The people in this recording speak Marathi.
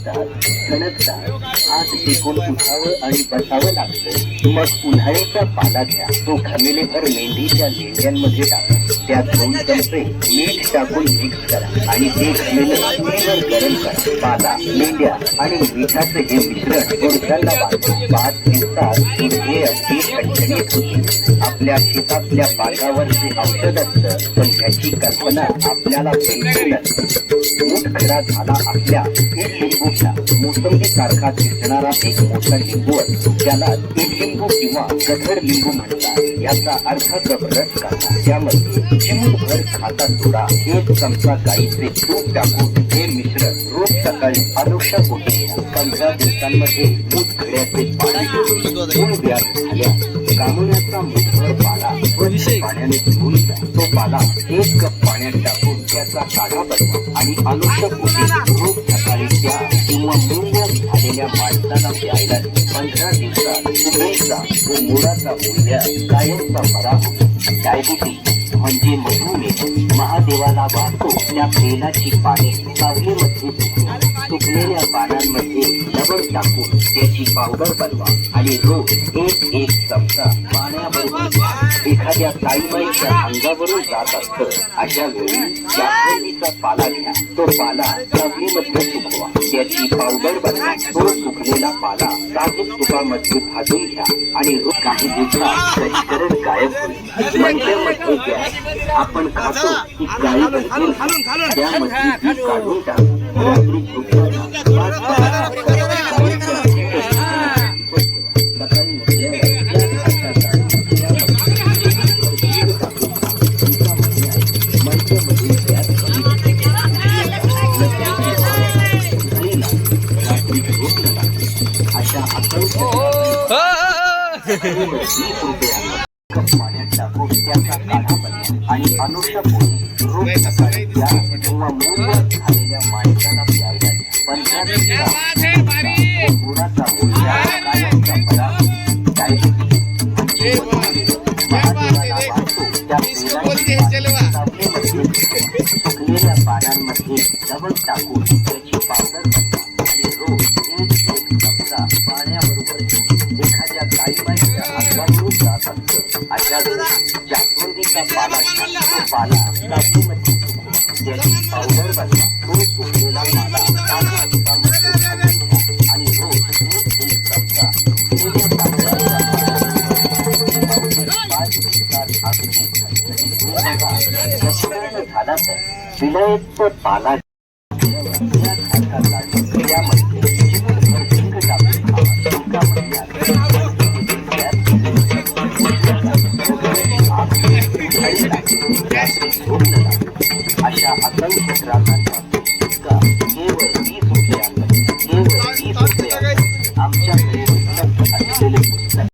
सरकतात सणकतात हात टेकून उठावं आणि बसावं लागतं. मग उन्हाळ्याचा पाला घ्या तो घमेलेभर मेंढीच्या लेंड्यांमध्ये टाका. त्यात दोन चमचे मीठ टाकून मिक्स करा. आणि ते घमेलं चुलीवर गरम करा. पाला मेंढ्या आणि मिठाचं हे मिश्रण गुडघ्याला वाढवा पाच दिवसात आपल्या शेतातल्या बागावरचे औषध असतं. पण ह्याची कल्पना आपल्याला बिलकुल नसते मूठ खडा झाला असल्या एक लिंबूच्या मोसंबी सारखा दिसणारा एक मोठा लिंबू असतो त्याला एक लिंबू किंवा कथर लिंबू म्हणतात. याचा अर्थ कप करतात काढा त्यामध्ये चिमूटभर खाता सोडा. एक चमचा गाईचे तूप टाकून हे मिश्रण रोज सकाळी अनुष्या पोटी पंधरा दिवसांमध्ये दूध खड्याचे पाणी दोन व्यास झाल्या कामुण्याचा मुठभर पाला अभिषेक पाण्याने धुवून तो पाला एक कप पाण्यात टाकून त्याचा काढा बनवा आणि अनुष्य पोटी रोज सकाळी द्या किंवा मूल्य झालेल्या माणसाला प्यायला पंधरा दिवसात कुबेचा व मुळाचा मूल्य कायमचा बरा डायबिटीज म्हणजे मधुमेह महादेवाला वाहतो त्या तेलाची पाने सावलीमध्ये सुकवा. सुकलेल्या पानांमध्ये लवण टाकून त्याची पावडर बनवा आणि रोज एक एक चमचा पाण्याबरोबर एखाद्या ताईबाईच्या अंगावरून जात असत अशा वेळी जास्वंदीचा पाला घ्या. तो पाला सावलीमध्ये सुकवा. त्याची पावडर बनवा. तो सुकलेला पाला साजूक तुपामध्ये भाजून घ्या आणि रोज काही दिवसात रजकरण गायब होईल. मंडळमध्ये गॅस आपण खातो की गायी बनतील. त्यामध्ये काढून टाकू. रात्री सुकलेल्या पानांमध्ये लवण टाकून अशा जास्वंदीचा पाला तो पाला त्याची पावडर बनवा तो पाला आणि रोज एक चमचा पाच अगदी झाला तर विलयत पाला गॅस, उघड्याची